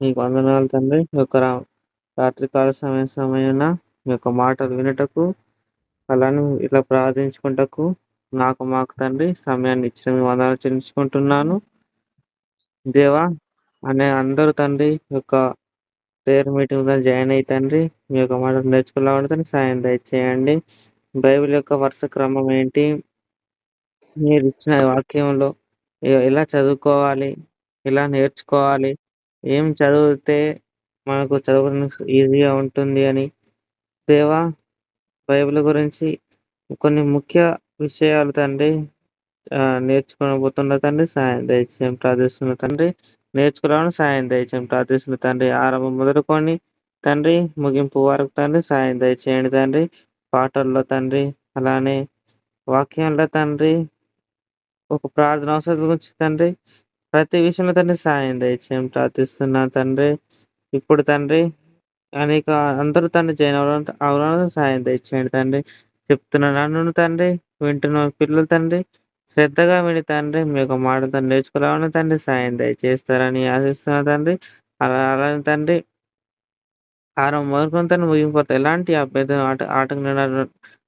నీకు వందనాలు తండ్రి. యొక్క రాత్రికాల సమయ సమయాన మీ యొక్క మాటలు వినుటకు అలానే ఇలా ప్రార్థించుకుంటకు నాకు మాకు తండ్రి సమయాన్ని ఇచ్చిన మీ వందనాలు చెల్లించుకుంటున్నాను. దేవా అనే అందరూ తండ్రి యొక్క ప్రేయర్ మీటింగ్ జాయిన్ అయ్యి తండ్రి మీ యొక్క మాటలు నేర్చుకోవాలని తండ్రి సాయం దయచేయండి. బైబిల్ యొక్క వరుస క్రమం ఏంటి? మీరు ఇచ్చిన వాక్యంలో ఎలా చదువుకోవాలి ఎలా నేర్చుకోవాలి ఏం చదివితే మనకు చదవడానికి ఈజీగా ఉంటుంది అని. దేవా బైబిల్ గురించి కొన్ని ముఖ్య విషయాలు తండ్రి నేర్చుకోబోతున్న తండ్రి సాయం దయచేయం ప్రార్థిస్తున్న తండ్రి నేర్చుకోవాలని సాయం దయచేయం ప్రార్థిస్తున్న తండ్రి. ఆరంభం మొదలుకొని తండ్రి ముగింపు వరకు తండ్రి సాయం దయచేయండి తండ్రి. పాటల్లో తండ్రి అలానే వాక్యంలో తండ్రి ఒక ప్రార్థన అవసరం గురించి తండ్రి ప్రతి విషయంలో తండ్రి సాయం దయచేయం ప్రార్థిస్తున్నాను తండ్రి ఇప్పుడు తండ్రి అనేక అందరూ తండ్రి జైన్ అవ్వాలని అవ్వాలని సాయం దయచేయండి తండ్రి. చెప్తున్న నన్ను తండ్రి వింటున్న పిల్లలు తండ్రి శ్రద్ధగా విని తండ్రి మీ యొక్క మాట తండ్రి నేర్చుకోవాలని తండ్రి సాయం దయచేస్తారని ఆశిస్తున్నా తండ్రి అలా అలానే తండ్రి ఆరంభం వరకు తను ముగింపు ఎలాంటి అభ్యర్థన ఆట ఆటంకం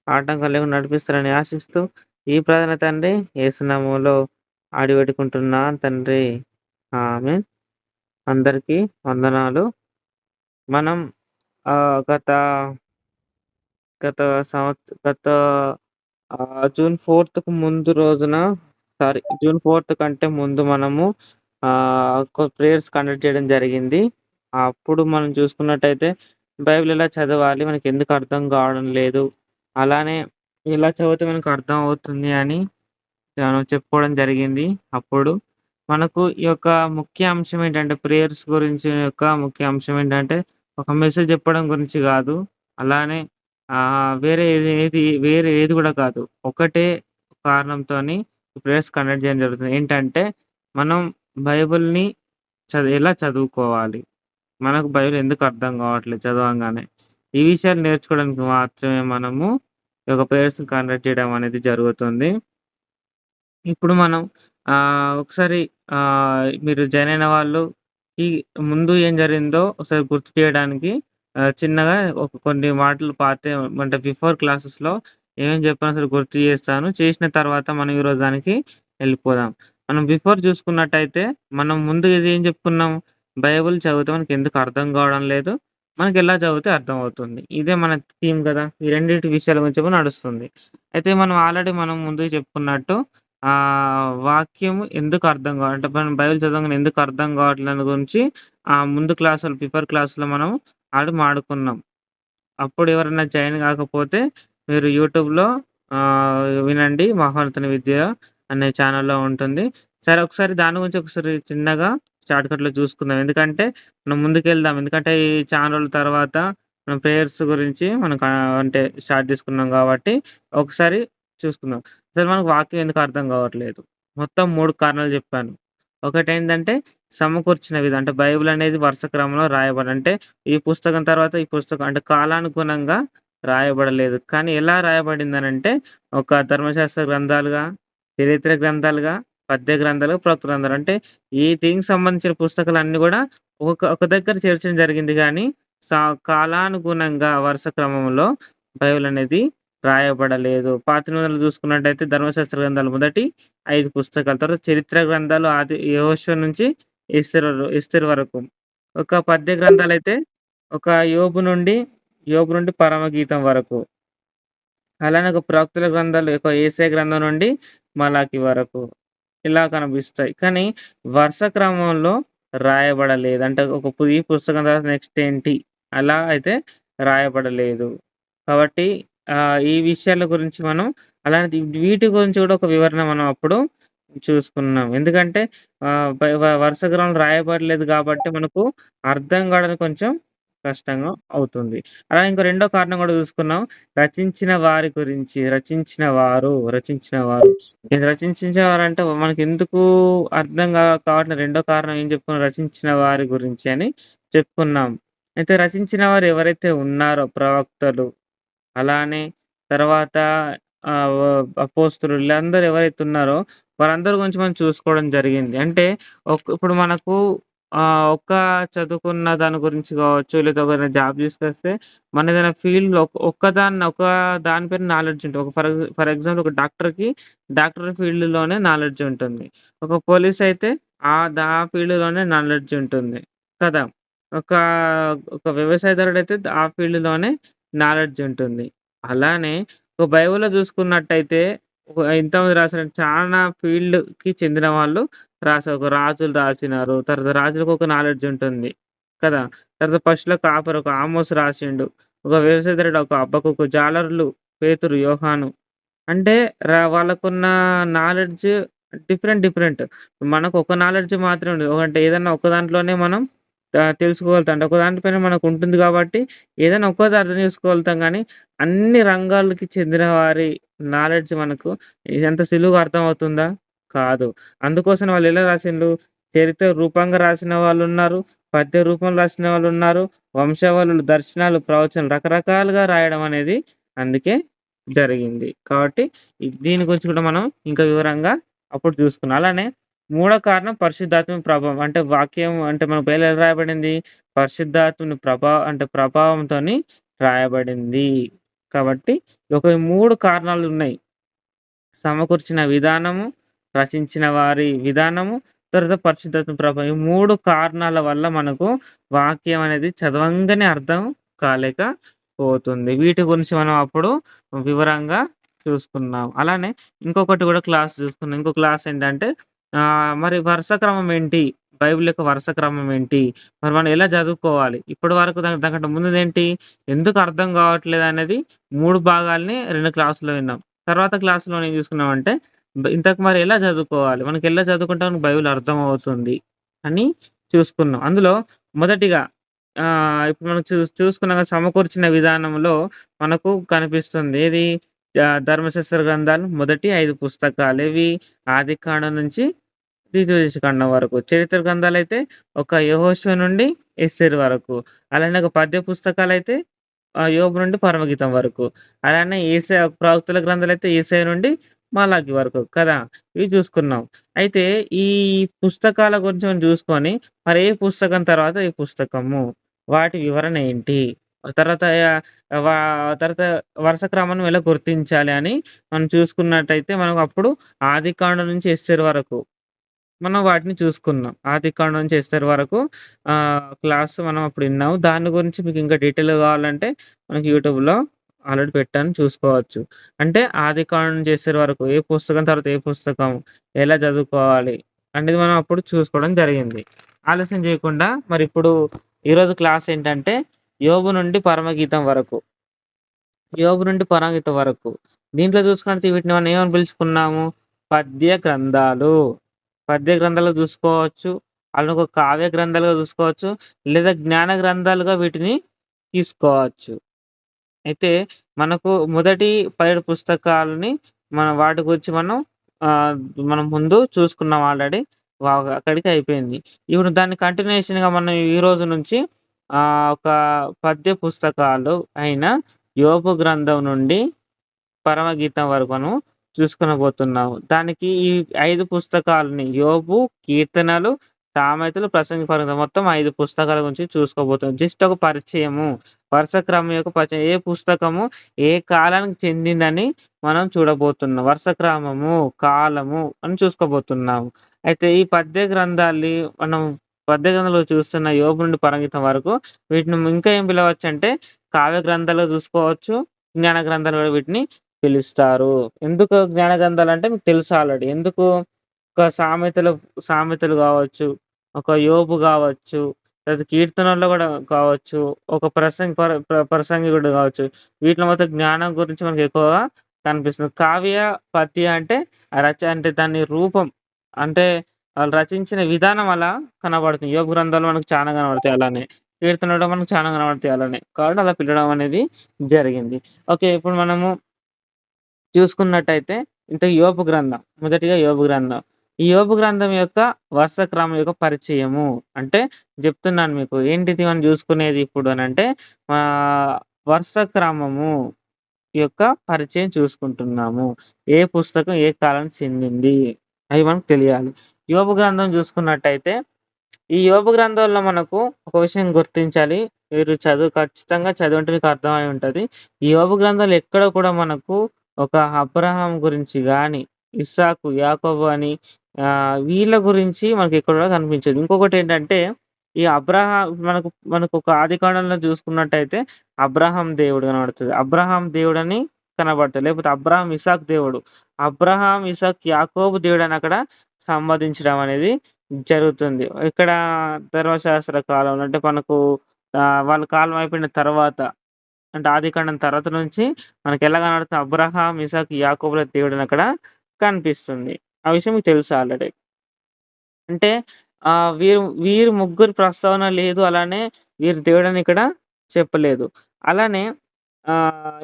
ఆటంకం లేకుండా నడిపిస్తారని ఆశిస్తూ ఈ ప్రార్థన తండ్రి ఏసునామంలో ఆడిపెట్టుకుంటున్నా తండ్రి. ఆమె అందరికీ వందనాలు. మనం గత గత సంవత్స గత జూన్ ఫోర్త్కు ముందు రోజున సారీ జూన్ ఫోర్త్ కంటే ముందు మనము ప్రేయర్స్ కండక్ట్ చేయడం జరిగింది. అప్పుడు మనం చూసుకున్నట్టయితే బైబిల్ ఎలా చదవాలి మనకి ఎందుకు అర్థం కావడం లేదు. అలానే ఇలా చదివితే మనకు అర్థం అవుతుంది అని మనం చెప్పుకోవడం జరిగింది. అప్పుడు మనకు ఈ యొక్క ముఖ్య అంశం ఏంటంటే ప్రేయర్స్ గురించి యొక్క ముఖ్య అంశం ఏంటంటే ఒక మెసేజ్ చెప్పడం గురించి కాదు. అలానే వేరే ఏది వేరే ఏది కూడా కాదు. ఒకటే కారణంతోని ప్రేయర్స్ కండక్ట్ చేయడం జరుగుతుంది. ఏంటంటే మనం బైబిల్ని చదివి ఎలా చదువుకోవాలి? మనకు బైబిల్ ఎందుకు అర్థం కావట్లేదు చదవంగానే? ఈ విషయాలు నేర్చుకోవడానికి మాత్రమే మనము ఈ యొక్క ప్రేయర్స్ కండక్ట్ చేయడం అనేది జరుగుతుంది. ఇప్పుడు మనం ఆ ఒకసారి ఆ మీరు జాయిన్ అయిన వాళ్ళు ఈ ముందు ఏం జరిగిందో ఒకసారి గుర్తు చేయడానికి చిన్నగా ఒక కొన్ని మాటలు పాత అంటే బిఫోర్ క్లాసెస్లో ఏమేమి చెప్పానో సరే గుర్తు చేస్తాను. చేసిన తర్వాత మనం ఈరోజు దానికి వెళ్ళిపోదాం. మనం బిఫోర్ చూసుకున్నట్టయితే మనం ముందు ఇది ఏం చెప్పుకున్నాం? బైబుల్ చదివితే మనకి ఎందుకు అర్థం కావడం లేదు? మనకి ఎలా చదివితే అర్థం అవుతుంది? ఇదే మన థీమ్ కదా? ఈ రెండింటి విషయాల గురించి నడుస్తుంది. అయితే మనం ఆల్రెడీ మనం ముందు చెప్పుకున్నట్టు ఆ వాక్యము ఎందుకు అర్థం కావాలి అంటే మనం బైబిల్ చదవగానే ఎందుకు అర్థం కావట్లేదు గురించి ఆ ముందు క్లాసులు ప్రిఫర్ క్లాసులో మనం ఆడు మాడుకున్నాం. అప్పుడు ఎవరైనా జాయిన్ కాకపోతే మీరు యూట్యూబ్లో వినండి మహోన్నతన విద్య అనే ఛానల్లో ఉంటుంది. సరే ఒకసారి దాని గురించి ఒకసారి చిన్నగా షార్ట్కట్లో చూసుకుందాం. ఎందుకంటే మనం ముందుకెళ్దాం. ఎందుకంటే ఈ ఛానల్ తర్వాత మనం ప్రేయర్స్ గురించి మనం అంటే స్టార్ట్ చేసుకున్నాం కాబట్టి ఒకసారి చూసుకుందాం. అసలు మనకు వాక్యం ఎందుకు అర్థం కావట్లేదు? మొత్తం మూడు కారణాలు చెప్పాను. ఒకటి ఏంటంటే సమకూర్చిన విధం అంటే బైబిల్ అనేది వరుస క్రమంలో రాయబడి అంటే ఈ పుస్తకం తర్వాత ఈ పుస్తకం అంటే కాలానుగుణంగా రాయబడలేదు. కానీ ఎలా రాయబడింది అని అంటే ఒక ధర్మశాస్త్ర గ్రంథాలుగా చరిత్ర గ్రంథాలుగా పద్య గ్రంథాలు ప్రవక్త గ్రంథాలు. అంటే ఈ దీనికి సంబంధించిన పుస్తకాలు అన్ని కూడా ఒక ఒక దగ్గర చేర్చడం జరిగింది. కానీ సా- కాలానుగుణంగా వరుస క్రమంలో బైబిల్ అనేది రాయబడలేదు. పాత నిబంధనలు చూసుకున్నట్టయితే ధర్మశాస్త్ర గ్రంథాలు మొదటి ఐదు పుస్తకాల తర్వాత చరిత్ర గ్రంథాలు ఆది యెహోషువ నుంచి ఇస్తర్ ఇస్తర్ వరకు. ఒక పద్య గ్రంథాలు అయితే ఒక యోబు నుండి యోబు నుండి పరమగీతం వరకు. అలానే ఒక ప్రవక్తుల గ్రంథాలు ఒక ఏసే గ్రంథం నుండి మలాకి వరకు. ఇలా కనిపిస్తాయి. కానీ వరుస క్రమంలో రాయబడలేదు. అంటే ఒక ఈ పుస్తకం తర్వాత నెక్స్ట్ ఏంటి? అలా అయితే రాయబడలేదు. కాబట్టి ఈ విషయాల గురించి మనం అలాంటి వీటి గురించి కూడా ఒక వివరణ మనం అప్పుడు చూసుకున్నాం. ఎందుకంటే వరుస గ్రహం రాయబడలేదు కాబట్టి మనకు అర్థం కావడం కొంచెం కష్టంగా అవుతుంది. అలా ఇంకో రెండో కారణం కూడా చూసుకున్నాం. రచించిన వారి గురించి రచించిన వారు రచించిన వారు. రచించిన వారు అంటే మనకి ఎందుకు అర్థం కావట్లేదు రెండో కారణం ఏం చెప్పుకున్నాం? రచించిన వారి గురించి అని చెప్పుకున్నాం. అయితే రచించిన వారు ఎవరైతే ఉన్నారో ప్రవక్తలు అలానే తర్వాత అపోస్తులు వీళ్ళందరూ ఎవరైతే ఉన్నారో వారందరి గురించి మనం చూసుకోవడం జరిగింది అంటే ఒక ఇప్పుడు మనకు ఆహ్, ఒక్క చదువుకున్న దాని గురించి కావచ్చు, లేదా ఒక జాబ్ తీసుకొస్తే మన ఏదైనా ఫీల్డ్‌లో ఒక్కదాన్ని ఒక దాని పైన నాలెడ్జ్ ఉంటుంది. ఒక ఫర్ ఫర్ ఎగ్జాంపుల్ ఒక డాక్టర్‌కి డాక్టర్ ఫీల్డ్‌లోనే నాలెడ్జ్ ఉంటుంది. ఒక పోలీస్ అయితే ఆ దా ఫీల్డ్‌లోనే నాలెడ్జ్ ఉంటుంది కదా! ఒక ఒక వ్యవసాయదారుడు అయితే ఆ ఫీల్డ్‌లోనే నాలెడ్జ్ ఉంటుంది. అలానే ఒక బైబిల్‌లో చూసుకున్నట్టయితే ఇంతమంది ఎంతమంది చాలా ఫీల్డ్‌కి చెందిన వాళ్ళు రాసారు. ఒక రాజులు రాసినారు. తర్వాత రాజులకు ఒక నాలెడ్జ్ ఉంటుంది కదా! తర్వాత ఫస్ట్‌లో కాపర్ ఒక ఆమోస్ రాసిండు. ఒక వ్యవసాయదారుడు ఒక అబ్బకు ఒక జాలరులు పేతురు, యోహాను. అంటే రా వాళ్ళకున్న నాలెడ్జ్ డిఫరెంట్ డిఫరెంట్. మనకు ఒక నాలెడ్జ్ మాత్రమే ఉండదు. అంటే ఏదన్నా ఒక దాంట్లోనే మనం తెలుసుకోగలుగుతాం. అంటే ఒక దానిపైన మనకు ఉంటుంది కాబట్టి ఏదైనా ఒక్కటి అర్థం చేసుకోగలుగుతాం కానీ అన్ని రంగాలకి చెందిన వారి నాలెడ్జ్ మనకు ఎంత సులువుగా అర్థమవుతుందా? కాదు. అందుకోసం వాళ్ళు ఎలా రాసిండ్రు? చరిత్ర రూపంగా రాసిన వాళ్ళు ఉన్నారు పద్య రూపంలో రాసిన వాళ్ళు ఉన్నారు వంశావళులు, దర్శనాలు, ప్రవచనాలు రకరకాలుగా రాయడం అనేది అందుకే జరిగింది. కాబట్టి దీని గురించి కూడా మనం ఇంకా వివరంగా అప్పుడు చూసుకున్నాం. అలానే మూడో కారణం పరిశుద్ధాత్మ ప్రభావం. అంటే వాక్యం అంటే మన బైబిల్‌లో ఎలా రాయబడింది? పరిశుద్ధాత్మని ప్రభా అంటే ప్రభావంతోని రాయబడింది. కాబట్టి ఒక మూడు కారణాలు ఉన్నాయి సమకూర్చిన విధానము, రచించిన వారి విధానము, తర్వాత పరిశుద్ధాత్మ ప్రభావం. ఈ మూడు కారణాల వల్ల మనకు వాక్యం అనేది చదవంగానే అర్థం కాలేకపోతుంది. వీటి గురించి మనం అప్పుడు వివరంగా చూసుకున్నాం. అలానే ఇంకొకటి కూడా క్లాస్ చూసుకున్నాం. ఇంకో క్లాస్ ఏంటంటే మరి వరుస క్రమం ఏంటి? బైబిల్ యొక్క వరుస క్రమం ఏంటి? మరి మనం ఎలా చదువుకోవాలి? ఇప్పటి వరకు దా దానికంటే ఏంటి ఎందుకు అర్థం కావట్లేదు అనేది మూడు భాగాల్ని రెండు క్లాసులో విన్నాం. తర్వాత క్లాసులో ఏం చూసుకున్నామంటే ఇంతకు మరి ఎలా చదువుకోవాలి? మనకి ఎలా చదువుకుంటే మనకు బైబిల్ అర్థం అవుతుంది అని చూసుకున్నాం. అందులో మొదటిగా ఇప్పుడు మనం చూ చూసుకున్నాక సమకూర్చిన విధానంలో మనకు కనిపిస్తుంది. ఏది? ధర్మశాస్త్ర గ్రంథాలు మొదటి ఐదు పుస్తకాలు. ఏవి? ఆదికాండం నుంచి ద్వితీయోపదేశకాండం వరకు. చరిత్ర గ్రంథాలు అయితే ఒక యహోశ్వ నుండి ఎస్తేరు వరకు. అలానే ఒక పద్య పుస్తకాలు అయితే యోబు నుండి పరమగీతం వరకు. అలానే ఏసే ప్రవక్తుల గ్రంథాలు అయితే యెషయా నుండి మలాకి వరకు కదా! ఇవి చూసుకున్నాం. అయితే ఈ పుస్తకాల గురించి మనం చూసుకొని మరి ఏ పుస్తకం తర్వాత ఈ పుస్తకము? వాటి వివరణ ఏంటి? తర్వాత వా తర్వాత వరుస క్రమాన్ని ఎలా గుర్తించాలి అని మనం చూసుకున్నట్టయితే మనకు అప్పుడు ఆదికాండం నుంచి ఎస్తేరు వరకు మనం వాటిని చూసుకున్నాం. ఆదికాండం నుంచి ఎస్తేరు వరకు క్లాస్ మనం అప్పుడు విన్నాము. దాని గురించి మీకు ఇంకా డీటెయిల్ కావాలంటే మనకి యూట్యూబ్‌లో ఆల్రెడీ పెట్టాను చూసుకోవచ్చు. అంటే ఆదికాండం నుంచి ఎస్తేరు వరకు ఏ పుస్తకం తర్వాత ఏ పుస్తకం? ఎలా చదువుకోవాలి? అనేది మనం అప్పుడు చూసుకోవడం జరిగింది. ఆలస్యం చేయకుండా మరి ఇప్పుడు ఈరోజు క్లాస్ ఏంటంటే యోగు నుండి పరమగీతం వరకు. యోగు నుండి పరమగీతం వరకు. దీంట్లో చూసుకుంటే వీటిని మనం ఏమని పిలుచుకున్నాము? పద్య గ్రంథాలు. పద్య గ్రంథాలు చూసుకోవచ్చు. అలాగే ఒక కావ్య గ్రంథాలుగా చూసుకోవచ్చు. లేదా జ్ఞాన గ్రంథాలుగా వీటిని తీసుకోవచ్చు. అయితే మనకు మొదటి 17 పుస్తకాలని మనం వాటి గురించి మనం మనం ముందు చూసుకున్నాం ఆల్రెడీ. అక్కడికి అయిపోయింది. ఇప్పుడు దాని కంటిన్యూషన్గా మనం ఈ రోజు నుంచి ఒక పద్య పుస్తకాలు అయిన యోపు గ్రంథం నుండి పరమగీతం వరకును మనం చూసుకొనబోతున్నాము. దానికి ఈ ఐదు పుస్తకాలని యోబు, కీర్తనలు, సామెతలు, ప్రసంగి పరంగా మొత్తం ఐదు పుస్తకాల గురించి చూసుకోబోతున్నాం. జస్ట్ ఒక పరిచయము. వరుస క్రమం యొక్క పరిచయం. ఏ పుస్తకము ఏ కాలానికి చెందిందని మనం చూడబోతున్నాం. వరుస క్రమము, కాలము అని చూసుకోబోతున్నాము. అయితే ఈ పద్య గ్రంథాల్ని మనం పద్య గ్రంథాలు చూస్తున్న యోపు నుండి పరంగితం వరకు వీటిని ఇంకా ఏం పిలవచ్చంటే కావ్య గ్రంథాలు చూసుకోవచ్చు. జ్ఞాన గ్రంథాలు కూడా వీటిని పిలుస్తారు. ఎందుకు జ్ఞాన గ్రంథాలంటే మీకు తెలుసు ఆల్రెడీ. ఎందుకు? ఒక సామెతలు సామెతలు కావచ్చు, ఒక యోబు కావచ్చు, లేదా కీర్తనల్లో కూడా కావచ్చు, ఒక ప్రసంగి పర ప్ర ప్రసంగికుడు కావచ్చు. వీటిలో మొత్తం జ్ఞానం గురించి మనకు ఎక్కువగా కనిపిస్తుంది. కావ్య, పద్య అంటే రచ అంటే దాని రూపం అంటే వాళ్ళు రచించిన విధానం అలా కనబడుతుంది. యోగ గ్రంథాలు మనకు చాలా కనబడతాయి అలానే. కీర్తనలు మనకు చాలా కనబడతాయి అలానే. కాబట్టి అలా పిలవడం అనేది జరిగింది. ఓకే. ఇప్పుడు మనము చూసుకున్నట్టయితే ఇంత యోబు గ్రంథం. మొదటిగా యోబు గ్రంథం. ఈ యోపు గ్రంథం యొక్క వరుస క్రమం యొక్క పరిచయము. అంటే చెప్తున్నాను మీకు. ఏంటిది మనం చూసుకునేది ఇప్పుడు అని అంటే వరుస క్రమము యొక్క పరిచయం చూసుకుంటున్నాము. ఏ పుస్తకం ఏ కాలం చెందింది అవి మనకు తెలియాలి. యోబు గ్రంథం చూసుకున్నట్టయితే ఈ యోపు గ్రంథంలో మనకు ఒక విషయం గుర్తించాలి. మీరు చదువు ఖచ్చితంగా చదివింటే మీకు అర్థమై ఉంటుంది ఈ యోబు గ్రంథాలు ఎక్కడ కూడా మనకు ఒక అబ్రహాం గురించి గాని, ఇస్సాకు, యాకోబు అని వీళ్ళ గురించి మనకి ఎక్కడ కనిపించదు ఇంకొకటి ఏంటంటే ఈ అబ్రహాం మనకు మనకు ఒక ఆది కాండంలో చూసుకున్నట్టయితే అబ్రహాం దేవుడు కనబడుతుంది అబ్రహాం అని కనబడుతుంది లేకపోతే అబ్రహాం, ఇసాక్ దేవుడు. అబ్రహాం, ఇసాక్, యాకోబు దేవుడని అక్కడ సంబంధించడం అనేది జరుగుతుంది. ఇక్కడ ధర్మశాస్త్ర కాలంలో అంటే మనకు వాళ్ళ కాలం అయిపోయిన తర్వాత అంటే ఆదికాండం తర్వాత నుంచి మనకెలా కనబడుతుంది అబ్రహాం, ఇసాక్, యాకోబుల దేవుడని అక్కడ కనిపిస్తుంది. ఆ విషయం మీకు తెలుసు ఆల్రెడీ. అంటే ఆ వీరు వీరు ముగ్గురు ప్రస్తావన లేదు. అలానే వీరు దేవుడని ఇక్కడ చెప్పలేదు. అలానే ఆ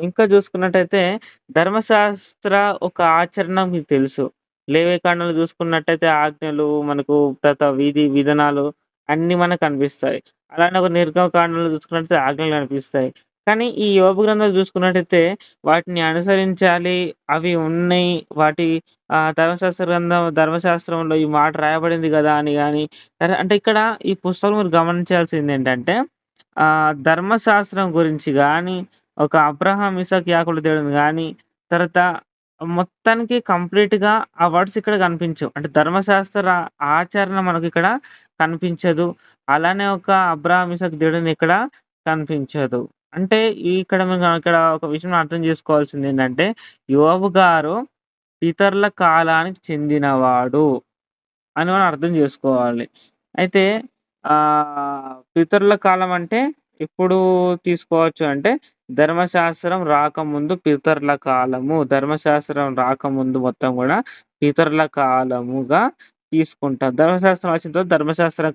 ఇంకా చూసుకున్నట్టయితే ధర్మశాస్త్ర ఒక ఆచరణ మీకు తెలుసు. లేవేకాండలు చూసుకున్నట్టయితే ఆజ్ఞలు మనకు తర్వాత విధి విధానాలు అన్ని మనకు కనిపిస్తాయి. అలానే ఒక నిర్గమకాండలు చూసుకున్నట్టయితే ఆజ్ఞలు కనిపిస్తాయి. కానీ ఈ యోబు గ్రంథాలు చూసుకున్నట్టయితే వాటిని అనుసరించాలి. అవి ఉన్నాయి. వాటి ధర్మశాస్త్ర గ్రంథం ధర్మశాస్త్రంలో ఈ మాట రాయబడింది కదా అని కానీ అంటే ఇక్కడ ఈ పుస్తకం మీరు గమనించాల్సిందేంటంటే ఆ ధర్మశాస్త్రం గురించి కానీ ఒక అబ్రహాం, ఇసాక్, యాకులు తేడం కానీ తర్వాత మొత్తానికి కంప్లీట్‌గా ఆ వర్డ్స్ ఇక్కడ కనిపించవు. అంటే ధర్మశాస్త్ర ఆచరణ మనకిక్కడ కనిపించదు. అలానే ఒక అబ్రహం ఇసాక్ దేవుడిని ఇక్కడ కనిపించదు. అంటే ఇక్కడ మనం ఇక్కడ ఒక విషయం అర్థం చేసుకోవాల్సిందేంటంటే యోబు గారు పితరుల కాలానికి చెందినవాడు అని మనం అర్థం చేసుకోవాలి. అయితే ఆ పితరుల కాలం అంటే ఎప్పుడు తీసుకోవచ్చు అంటే ధర్మశాస్త్రం రాకముందు పితరుల కాలము. ధర్మశాస్త్రం రాకముందు మొత్తం కూడా పితరుల కాలముగా తీసుకుంటాం. ధర్మశాస్త్రం వచ్చిన తర్వాత ధర్మశాస్త్ర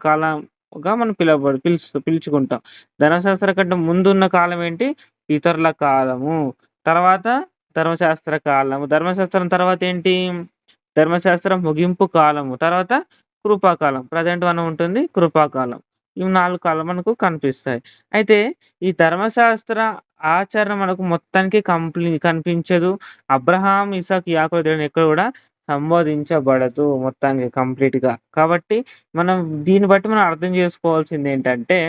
మనం పిలవబడు పిలుచు పిలుచుకుంటాం. ధర్మశాస్త్ర కంటే ముందున్న కాలం ఏంటి? ఇతరుల కాలము. తర్వాత ధర్మశాస్త్ర కాలము. ధర్మశాస్త్రం తర్వాత ఏంటి? ధర్మశాస్త్రం ముగింపు కాలము. తర్వాత కృపాకాలం. ప్రజెంట్ మనం ఉంటుంది. కృపాకాలం. ఈ నాలుగు కాలం మనకు కనిపిస్తాయి. అయితే ఈ ధర్మశాస్త్ర ఆచరణ మనకు మొత్తానికి కంప్లీ కనిపించదు. అబ్రహాం, ఇసాక్, యాకోబు దేవుడని ఎక్కడ కూడా సంబోధించబడదు మొత్తానికి కంప్లీట్‌గా. కాబట్టి మనం దీన్ని బట్టి మనం అర్థం చేసుకోవాల్సిందేంటంటే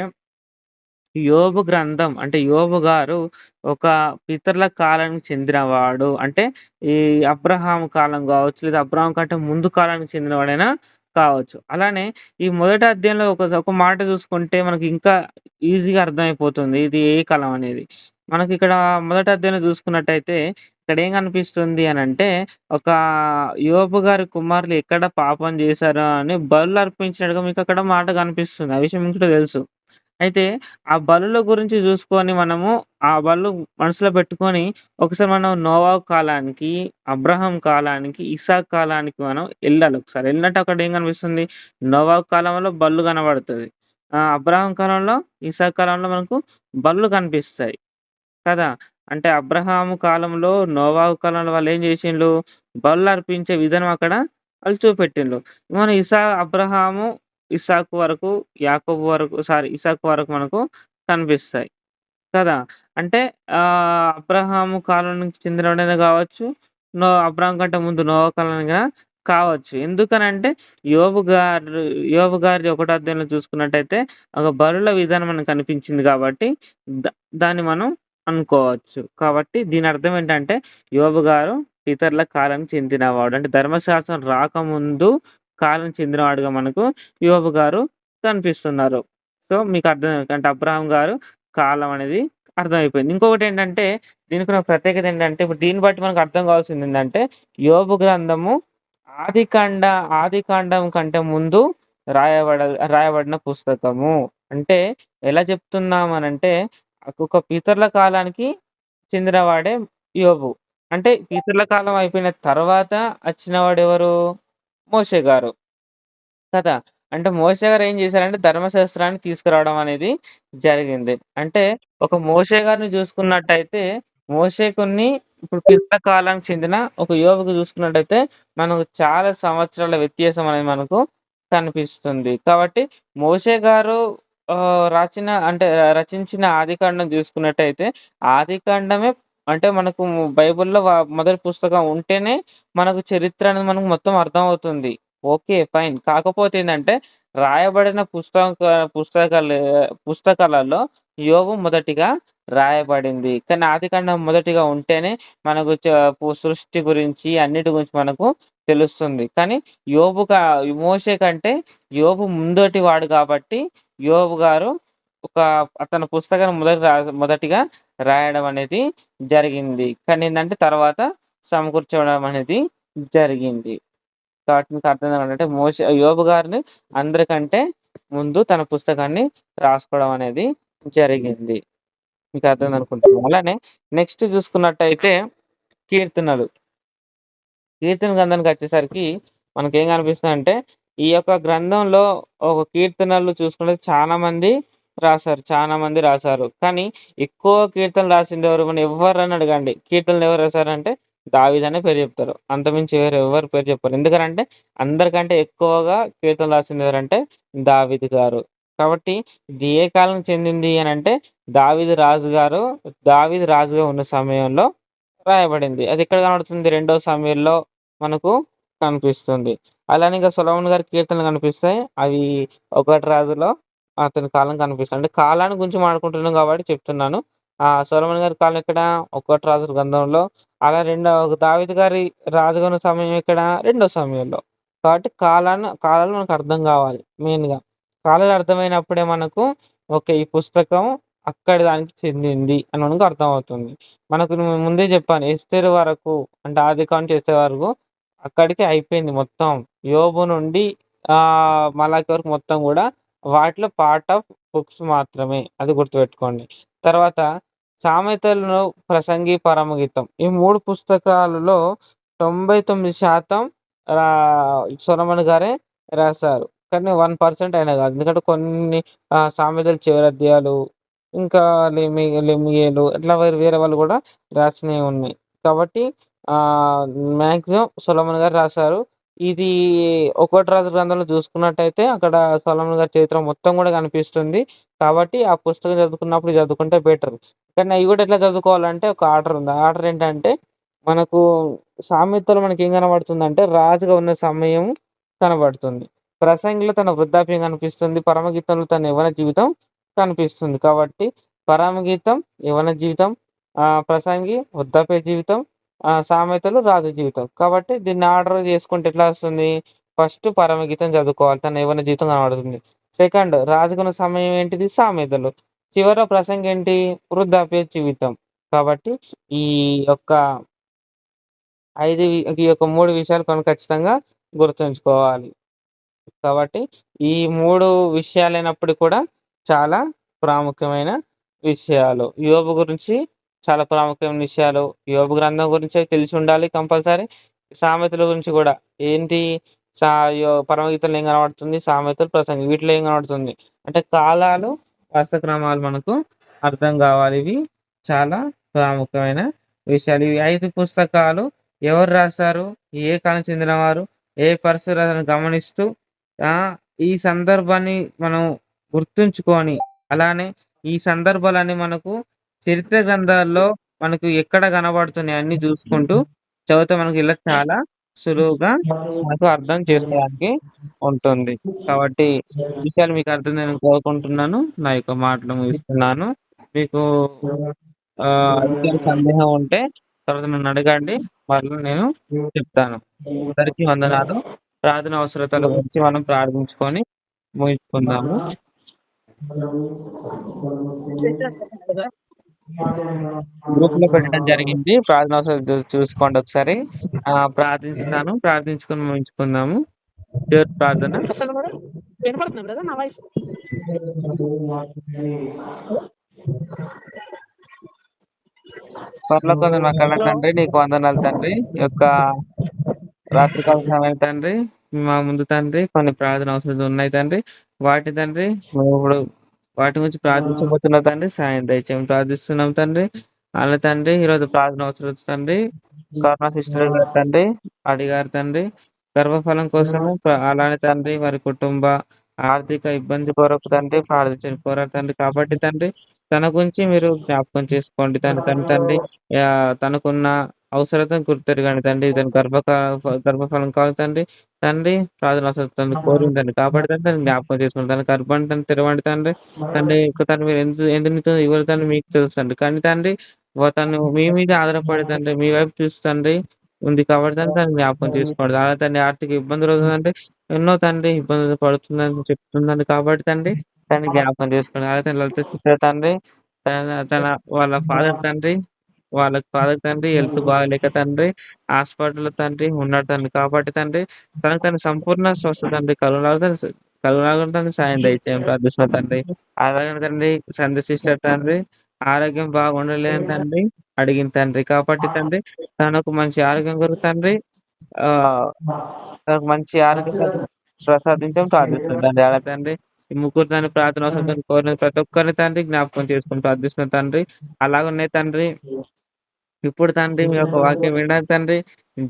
యోబు గ్రంథం అంటే యోబు గారు ఒక పితరుల కాలానికి చెందినవాడు. అంటే ఈ అబ్రహాం కాలం కావచ్చు లేదా అబ్రహాం కంటే ముందు కాలానికి చెందినవాడైనా కావచ్చు. అలానే ఈ మొదటి అధ్యాయంలో ఒక ఒక మాట చూసుకుంటే మనకి ఇంకా ఈజీగా అర్థమైపోతుంది. ఇది ఏ కాలం అనేది. మనకిక్కడ మొదటి అధ్యాయంలో చూసుకున్నట్టయితే ఇక్కడ ఏం కనిపిస్తుంది అని అంటే ఒక యువపు గారి కుమారులు ఎక్కడ పాపం చేశారో అని బలు అర్పించినట్టుగా అక్కడ మాట కనిపిస్తుంది. ఆ విషయం మీకు కూడా తెలుసు. అయితే ఆ బలుల గురించి చూసుకొని మనము ఆ బలు మనసులో పెట్టుకొని ఒకసారి మనం నోవా కాలానికి, అబ్రహం కాలానికి, ఇసాక్ కాలానికి మనం వెళ్ళాలి ఒకసారి. వెళ్ళినట్టు అక్కడ ఏం కనిపిస్తుంది? నోవా కాలంలో బళ్ళు కనబడుతుంది అబ్రహం కాలంలో, ఇసా కాలంలో మనకు బళ్ళు కనిపిస్తాయి. కదా! అంటే అబ్రహాము కాలంలో, నోవాహు కాలంలో ఏం చేసిండ్రు బలులు అర్పించే విధానం అక్కడ వాళ్ళు చూపెట్టిండ్రు. మన ఇసా అబ్రహాము, ఇసాకు వరకు, యాకోబు వరకు సారీ ఇసాకు వరకు మనకు కనిపిస్తాయి. కదా! అంటే అబ్రహాము కాలానికి చెందినవాడైనా కావచ్చు, నో అబ్రహం కంటే ముందు నోవా కాలానిగా కావచ్చు. ఎందుకనంటే యోబు గారు యోబు గారి ఒకటో అధ్యాయంలో చూసుకున్నట్టయితే ఒక బరుల విధానం మనకు కనిపించింది కాబట్టి దాన్ని మనం అనుకోవచ్చు. కాబట్టి దీని అర్థం ఏంటంటే యోబు గారు ఇతరుల కాలం చెందినవాడు. అంటే ధర్మశాస్త్రం రాకముందు కాలం చెందినవాడుగా మనకు యోబు గారు కనిపిస్తున్నారు. సో, మీకు అర్థం అంటే అబ్రహాం గారు కాలం అనేది అర్థమైపోయింది. ఇంకొకటేంటంటే దీనికి ఉన్న ప్రత్యేకత ఏంటంటే ఇప్పుడు దీన్ని బట్టి మనకు అర్థం కావాల్సింది ఏంటంటే యోబు గ్రంథము ఆదికాండ ఆదికాండం కంటే ముందు రాయబడ రాయబడిన పుస్తకము. అంటే ఎలా చెప్తున్నామనంటే ఒక పితరుల కాలానికి చెందినవాడే యోబు. అంటే పితరుల కాలం అయిపోయిన తర్వాత వచ్చినవాడెవరు? మోషే గారు. కదా! అంటే మోషే గారు ఏం చేశారంటే ధర్మశాస్త్రాన్ని తీసుకురావడం అనేది జరిగింది. అంటే ఒక మోషే గారిని చూసుకున్నట్టయితే మోషేకున్ని ఇప్పుడు పితరుల కాలానికి చెందిన ఒక యోబుకు చూసుకున్నట్టయితే మనకు చాలా సంవత్సరాల వ్యత్యాసం అనేది మనకు కనిపిస్తుంది. కాబట్టి మోషే గారు రచన అంటే రచించిన ఆదికాండం చూసుకున్నట్టయితే ఆదికాండమే అంటే మనకు బైబిల్‌లో మొదటి పుస్తకం ఉంటేనే మనకు చరిత్ర అనేది మనకు మొత్తం అర్థమవుతుంది. ఓకే. ఫైన్. కాకపోతే ఏంటంటే రాయబడిన పుస్తక పుస్తకాలు పుస్తకాలలో యోగం మొదటిగా రాయబడింది. కానీ ఆదికాండం మొదటిగా ఉంటేనే మనకు సృష్టి గురించి అన్నిటి గురించి మనకు తెలుస్తుంది. కానీ యోబు క కంటే యోబు ముందటి వాడు కాబట్టి యోబు గారు ఒక అతని పుస్తకాన్ని మొదటి రా మొదటిగా రాయడం అనేది జరిగింది. కానీ ఏంటంటే తర్వాత సమకూర్చడం అనేది జరిగింది. కాబట్టి మీకు అర్థం ఏంటంటే మోస యోబు గారిని అందరికంటే ముందు తన పుస్తకాన్ని రాసుకోవడం అనేది జరిగింది. మీకు అర్థం అనుకుంటున్నాను. అలానే నెక్స్ట్ చూసుకున్నట్టయితే కీర్తనలు. కీర్తన గ్రంథానికి వచ్చేసరికి మనకేం కనిపిస్తుందంటే ఈ యొక్క గ్రంథంలో ఒక కీర్తనలు చూసుకుంటే చాలా మంది రాశారు. చాలా మంది రాశారు. కానీ ఎక్కువ కీర్తనలు రాసింది ఎవరు? మనం ఎవరని అడగండి. కీర్తనలు ఎవరు రాశారంటే దావీద్ అనే పేరు చెప్తారు. అంతమించి వేరే ఎవరు పేరు చెప్పారు ఎందుకంటే అందరికంటే ఎక్కువగా కీర్తనలు రాసింది ఎవరంటే దావిద్ గారు. కాబట్టి ఇది ఏ కాలం చెందింది అని అంటే దావిద్ రాజు గారు దావిద్ రాజుగా ఉన్న సమయంలో రాయబడింది. అది ఎక్కడ కనబడుతుంది? రెండో సమయంలో మనకు కనిపిస్తుంది. అలానే ఇంకా సొలమన్ గారి కీర్తనలు కనిపిస్తాయి. అవి ఒకటి రాజులో అతని కాలం కనిపిస్తుంది. అంటే కాలాన్ని గురించి మాట్లాడుకుంటున్నాం కాబట్టి చెప్తున్నాను. ఆ సొలమన్ గారి కాలం ఇక్కడ ఒకటి రాజుల గ్రంథంలో. అలా రెండో దావీదు గారి రాజుగా సమయం ఇక్కడ రెండో సమయంలో. కాబట్టి కాలాన్ని కాలాలు మనకు అర్థం కావాలి మెయిన్‌గా. కాలాలు అర్థమైనప్పుడే మనకు ఓకే. ఈ పుస్తకం అక్కడి దానికి చెందింది అని మనకు అర్థమవుతుంది. మనకు ముందే చెప్పాను. ఎస్తేరు వరకు అంటే ఆది నుంచి ఎస్తే వరకు అక్కడికి అయిపోయింది మొత్తం. యోబు నుండి ఆహ్, మలాకి వరకు మొత్తం కూడా వాటిలో పార్ట్ ఆఫ్ బుక్స్ మాత్రమే. అది గుర్తుపెట్టుకోండి. తర్వాత సామెతలను, ప్రసంగి, పరమగీతం ఈ మూడు పుస్తకాలలో 99% ఆహ్, సొలొమోన్ గారే రాశారు. కానీ వన్ పర్సెంట్ అయినా కాదు. ఎందుకంటే కొన్ని సామెతలు చివరి అధ్యాయాలు ఇంకా లెమి లెమియేలు ఇట్లా వేరే వేరే వాళ్ళు కూడా రాసినవి ఉన్నాయి. కాబట్టి మ్యాక్సిమం మాక్సిమం గారు రాశారు. ఇది ఒకటి రాజు గ్రంథంలో చూసుకున్నట్టయితే అక్కడ సొలమన్ గారి చరిత్ర మొత్తం కూడా కనిపిస్తుంది. కాబట్టి ఆ పుస్తకం చదువుకున్నప్పుడు చదువుకుంటే బెటర్. కానీ అవి కూడా ఎట్లా చదువుకోవాలంటే ఒక ఆర్డర్ ఉంది. ఆ ఆర్డర్ ఏంటంటే మనకు సామెతలు మనకి ఏం కనబడుతుందంటే రాజుగా ఉన్న సమయం కనబడుతుంది. ప్రసంగిలో తన వృద్ధాప్యం కనిపిస్తుంది. పరమగీతంలో తన యవ్వన జీవితం కనిపిస్తుంది. కాబట్టి పరమగీతం యవ్వన జీవితం, ప్రసంగి వృద్ధాప్య జీవితం, సామెతలు రాజు జీవితం. కాబట్టి దీన్ని ఆర్డర్ చేసుకుంటే ఎట్లా వస్తుంది? ఫస్ట్ పరమగీతం చదువుకోవాలి. తన యవన జీవితం కనబడుతుంది. సెకండ్ రాజుకున్న సమయం ఏంటిది? సామెతలు. చివర ప్రసంగం ఏంటి? వృద్ధాప్య జీవితం. కాబట్టి ఈ యొక్క ఐదు ఈ యొక్క మూడు విషయాలు కొన్ని ఖచ్చితంగా గుర్తుంచుకోవాలి. కాబట్టి ఈ మూడు విషయాలైనప్పుడు కూడా చాలా ప్రాముఖ్యమైన విషయాలు. యోబు గురించి చాలా ప్రాముఖ్యమైన విషయాలు. యోగ గ్రంథం గురించి తెలిసి ఉండాలి కంపల్సరీ. సామెతల గురించి కూడా ఏంటి? సా యో ఏం కనబడుతుంది? సామెతలు, ప్రసంగి వీటిలో ఏం కనబడుతుంది? అంటే కాలాలు, వరుసక్రమాలు మనకు అర్థం కావాలి. ఇవి చాలా ప్రాముఖ్యమైన విషయాలు. ఇవి ఐదు పుస్తకాలు ఎవరు రాశారు? ఏ కాలానికి చెందినవారు? ఏ పరిస్థితులను గమనిస్తూ ఈ సందర్భాన్ని మనం గుర్తుంచుకొని అలానే ఈ సందర్భాలన్నీ మనకు చరిత్ర గ్రంథాల్లో మనకు ఎక్కడ కనబడుతున్నాయి అన్ని చూసుకుంటూ చదివితే మనకు ఇలా చాలా సులువుగా మనకు అర్థం చేసుకోవడానికి ఉంటుంది. కాబట్టి విషయాలు మీకు అర్థం నేను కోరుకుంటున్నాను. నా యొక్క మాటలు ముగిస్తున్నాను. మీకు సందేహం ఉంటే తర్వాత నన్ను అడగండి. మరలా నేను చెప్తాను. అందరికీ వందనాలు. ప్రార్థన అవసరతల గురించి మనం ప్రార్థించుకొని ముగించుకుందాము. గ్రూప్‌లో పెట్టడం జరిగింది. ప్రార్థన అవసరాలు చూ చూసుకోండి ఒకసారి. ప్రార్థిస్తాను. ప్రార్థించుకొని. దేవుని ప్రార్థన. అసలు బ్రదర్ నా వాయిస్? మా కన్న తండ్రి నీకు వందనాలు తండ్రి. యొక్క రాత్రికాల సమయం తండ్రి. మా ముందు తండ్రి కొన్ని ప్రార్థన అవసరాలు ఉన్నాయి తండ్రి. వాటి తండ్రి మేము ఇప్పుడు వాటి గురించి ప్రార్థించబోతున్నాం తండ్రి. సాయం దయచేయం ప్రార్థిస్తున్నాం తండ్రి. అలా తండ్రి ఈరోజు ప్రార్థన అవసరం తండ్రి. కరోనా సిస్టర్ గారు తండ్రి అడిగారు తండ్రి. గర్భఫలం కోసము అలానే తండ్రి వారి కుటుంబ ఆర్థిక ఇబ్బంది కొరకు తండ్రి ప్రార్థించండి కోరారు తండ్రి. కాబట్టి తండ్రి తన గురించి మీరు జ్ఞాపకం చేసుకోండి తను తన తండ్రి తనకున్న అవసరతను గుర్తెరగండి తండ్రి. తన గర్భకా గర్భఫలం కావాలి తండ్రి. తండ్రి ప్రార్థన అవసరం తను కోరిందండి కాబట్టి తండ్రి తను జ్ఞాపకం చేసుకోండి తన గర్భాన్ని తను తెరవండి తండ్రి. తండ్రి తను మీరు ఎందుకు ఎందుకు ఇవ్వరు తండ్రి మీకు తెలుసు కానీ తండ్రి తను మీ మీద ఆధారపడి తండ్రి మీ వైపు చూస్తుంది ఉంది కాబట్టి తను జ్ఞాపకం చేసుకోండి అలా తండ్రి ఆర్థిక ఇబ్బందులు అవుతుందంటే ఎన్నో తండ్రి ఇబ్బందులు పడుతుందని చెప్తుందండి కాబట్టి తండ్రి తను జ్ఞాపకం చేసుకోండి. అలా తండ్రి లలిత సిస్టర్ తండ్రి తన తన వాళ్ళ ఫాదర్ తండ్రి వాళ్ళ ఫాదర్ తండ్రి హెల్త్ బాగాలేక తండ్రి హాస్పిటల్ తండ్రి ఉన్నాడు తండ్రి కాబట్టి తండ్రి తనకు తన సంపూర్ణ స్వస్థ తండ్రి కరుణాలు కరుణాలు తండ్రి సాయం దయచేయం ప్రార్థిస్తున్న తండ్రి. అలాగే తండ్రి సంధ్య సిస్టర్ తండ్రి ఆరోగ్యం బాగుండలేని తండ్రి అడిగిన తండ్రి. కాబట్టి తండ్రి తనకు మంచి ఆరోగ్యం కొరకు తండ్రి. ఆ తనకు మంచి ఆరోగ్యం ప్రసాదించడం ప్రార్థిస్తుంది తండ్రి. అలా తండ్రి ఈ ముగ్గురు తండ్రి ప్రార్థన అవసరం కోరిన ప్రతి ఒక్కరిని తండ్రి జ్ఞాపకం చేసుకుని ప్రార్థిస్తున్న తండ్రి. అలాగనే తండ్రి. ఇప్పుడు తండ్రి మీ యొక్క వాక్యం వినడానికి తండ్రి.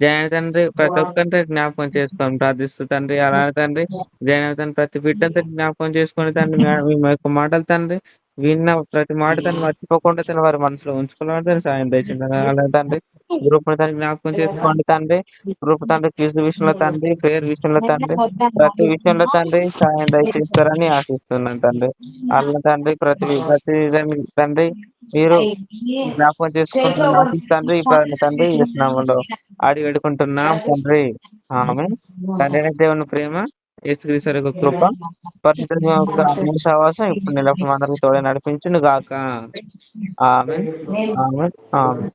జయన తండ్రి ప్రతి ఒక్కరితో జ్ఞాపకం చేసుకొని ప్రార్థిస్తూ తండ్రి. అలా తండ్రి జయన తండ్రి ప్రతి బిడ్డంతో జ్ఞాపకం చేసుకొని తండ్రి. మీ యొక్క మాటలు తండ్రి. విన్న ప్రతి మాట తండ్రి మర్చిపోకుండా తండ్రి వారి మనసులో ఉంచుకోవాలని తండ్రి సాయం తెచ్చింది అలా తండ్రి గ్రూప్ తండ్రి జ్ఞాపకం చేసుకోండి తండ్రి గ్రూప్ తండ్రి క్విజ్ విషయంలో తండ్రి పేరు విషయంలో తండ్రి ప్రతి విషయంలో తండ్రి సాయం దయచేస్తారని ఆశిస్తున్నాను తండ్రి. అలా తండ్రి ప్రతి ప్రతి తండ్రి మీరు జ్ఞాపకం చేసుకుంటున్న ఈ ప్రార్థన తండ్రి చేస్తున్నాములో ఆడి వేడుకుంటున్నాం తండ్రి. ఆమె తండ్రి దేవుని ప్రేమ యేసుక్రీస్తు యొక్క కృప పరిశుద్ధ సహవాసం ఇప్పుడు నిలపడం అందరికి తోడే నడిపించును గాక ఆమె ఆమె ఆమె